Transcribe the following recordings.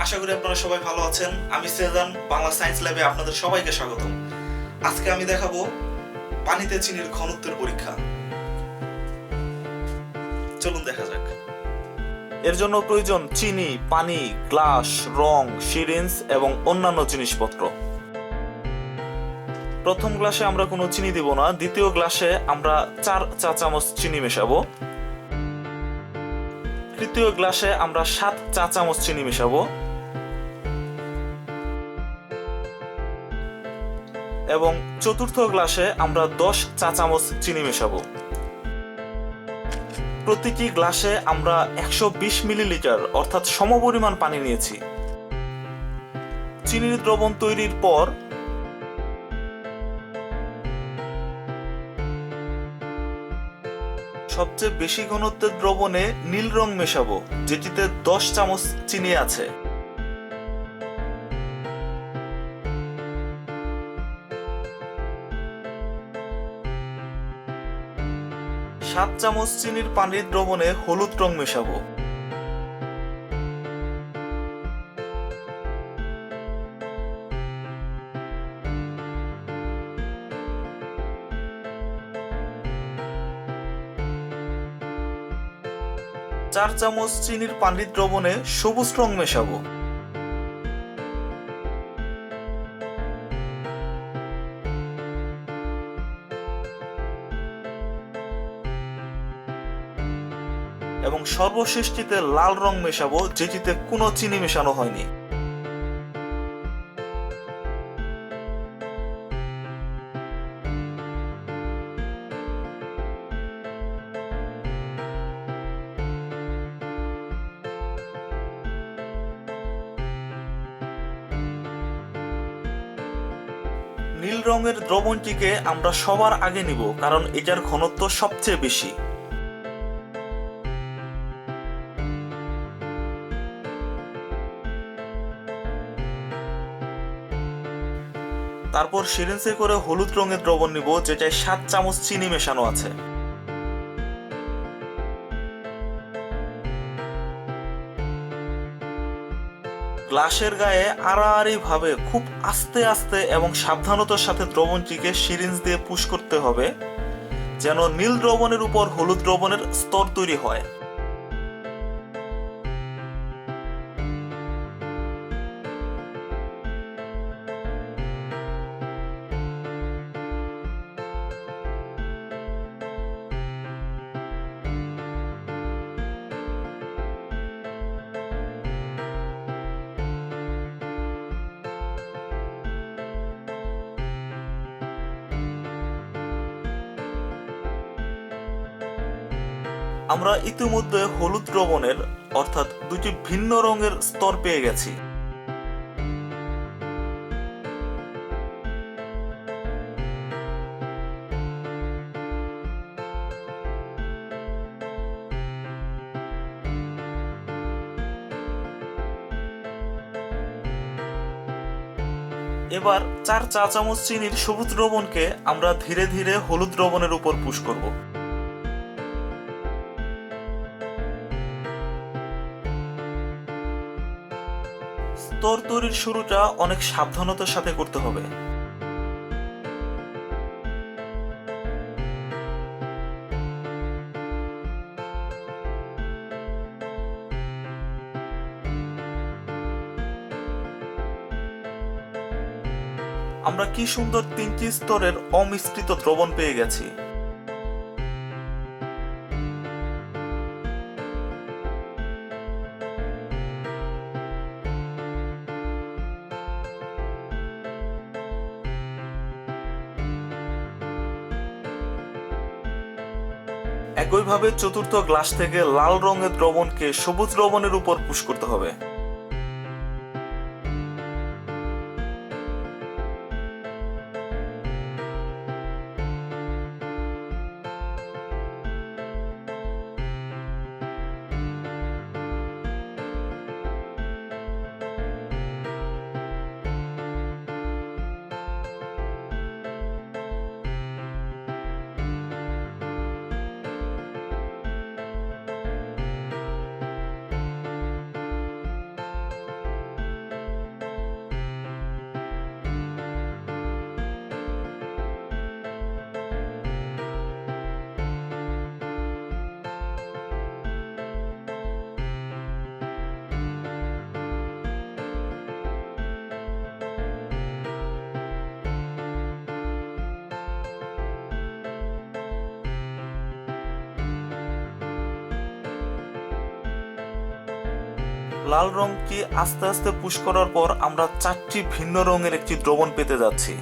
আশা করি আপনারা সবাই ভালো আছেন। আমি সেজান, বাংলা সায়েন্স ল্যাবে আপনাদের সবাইকে স্বাগতম। আজকে আমি দেখাবো পানিতে চিনির ঘনত্বের পরীক্ষা। চলুন দেখা যাক। এর জন্য প্রয়োজন চিনি, পানি, গ্লাস, রং, সিরিঞ্জ এবং অন্যান্য জিনিসপত্র। প্রথম গ্লাসে আমরা কোনো চিনি দিব না। দ্বিতীয় গ্লাসে আমরা চার চা চামচ চিনি মেশাবো। তৃতীয় গ্লাসে আমরা সাত চা চামচ চিনি মেশাবো। এবং চতুর্থ গ্লাসে আমরা দশ চা চামচ চিনি মেশাবো। প্রতিটি গ্লাসে আমরা একশো বিশ মিলিলিটার অর্থাৎ সমপরিমাণ পানি নিয়েছি। চিনির দ্রবণ তৈরির পর সবচেয়ে বেশি ঘনত্বের দ্রবণে নীল রং মেশাবো, যেটিতে দশ চামচ চিনি আছে। সাত চামচ চিনির পানির দ্রবণে হলুদ রং মেশাবো। চার চামচ চিনির পানির দ্রবণে সবুজ রং মেশাবো। সর্বশেষটিতে লাল রং মেশাবো, যেটিতে কোনো চিনি মেশানো হয়নি। নীল রঙের দ্রবণটিকে আমরা সবার আগে নিব, কারণ এটার ঘনত্ব সবচেয়ে বেশি। তারপর সিরিঞ্জে করে হলুদ রঙের দ্রবণ নিব, যেটায় সাত চামচ চিনি মেশানো আছে। গ্লাসের গায়ে আড়াআড়ি ভাবে খুব আস্তে আস্তে এবং সাবধানতার সাথে দ্রবণটিকে সিরিঞ্জ দিয়ে পুশ করতে হবে, যেন নীল দ্রবণের উপর হলুদ দ্রবণের স্তর তৈরি হয়। আমরা ইতিমধ্যে হলুদ দ্রবণের অর্থাৎ দুটি ভিন্ন রঙের স্তর পেয়ে গেছি। এবার চার চা চামচ চিনির সবুজ দ্রবণকে আমরা ধীরে ধীরে হলুদ দ্রবণের উপর পুশ করব। স্তর তৈরির শুরুটা অনেক সাবধানতার সাথে করতে হবে। আমরা কি সুন্দর তিনটি স্তরের অমিশ্রিত দ্রবণ পেয়ে গেছি। একইভাবে চতুর্থ গ্লাস থেকে লাল রঙের দ্রবণকে সবুজ দ্রবণের উপর পুশ করতে হবে। লাল রংটি আস্তে আস্তে পুশ করার পর আমরা চারটি ভিন্ন রঙের একটি দ্রবণ পেতে যাচ্ছি।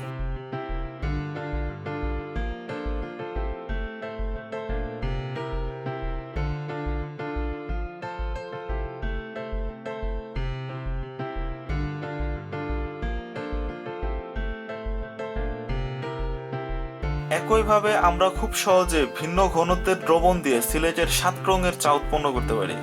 একইভাবে আমরা খুব সহজে ভিন্ন ঘনত্বের দ্রবণ দিয়ে সিলেটের সাত রঙের চা উৎপন্ন করতে পারি।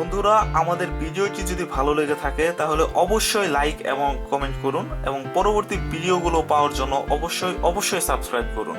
বন্ধুরা, আমাদের ভিডিওটি যদি ভালো লেগে থাকে, তাহলে অবশ্যই লাইক এবং কমেন্ট করুন এবং পরবর্তী ভিডিওগুলো পাওয়ার জন্য অবশ্যই অবশ্যই সাবস্ক্রাইব করুন।